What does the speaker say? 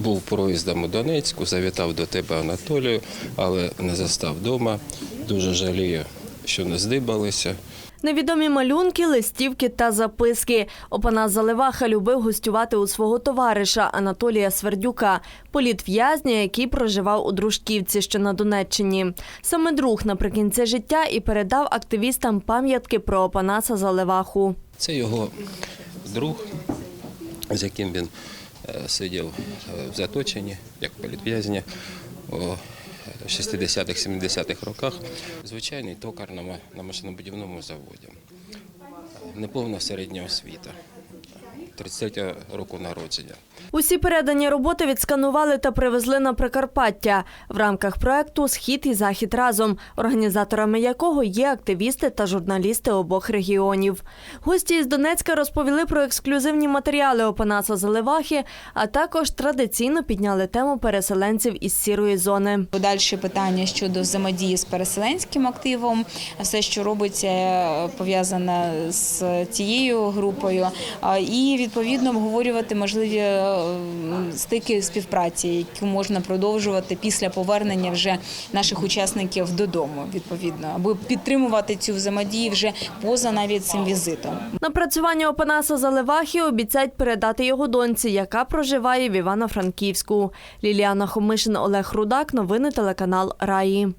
Був проїздом у Донецьку, завітав до тебе Анатолію, але не застав вдома. Дуже жалію, що не здибалися. Невідомі малюнки, листівки та записки. Опанас Заливаха любив гостювати у свого товариша Анатолія Свердюка, політв'язня, який проживав у Дружківці, що на Донеччині. Саме друг наприкінці життя і передав активістам пам'ятки про Опанаса Заливаху. Це його друг, з яким він сидів е, в заточенні, як політв'язня у 60-х, 70-х роках. Звичайний токар на машинобудівному заводі. Неповна середня освіта. 30 року народження. Усі передані роботи відсканували та привезли на Прикарпаття в рамках проекту Схід і захід разом, організаторами якого є активісти та журналісти обох регіонів. Гості із Донецька розповіли про ексклюзивні матеріали Опанаса Заливахи, а також традиційно підняли тему переселенців із сірої зони. Подальші питання щодо взаємодії з переселенським активом, все, що робиться, е, пов'язане з цією групою, і відповідно обговорювати можливі е, стики співпраці, які можна продовжувати після повернення вже наших учасників додому, відповідно, аби підтримувати цю взаємодію вже поза навіть цим візитом. Напрацювання Опанаса Заливахи обіцяють передати його доньці, яка проживає в Івано-Франківську. Ліліана Хомишин, Олег Рудак. Новини телеканал Раї.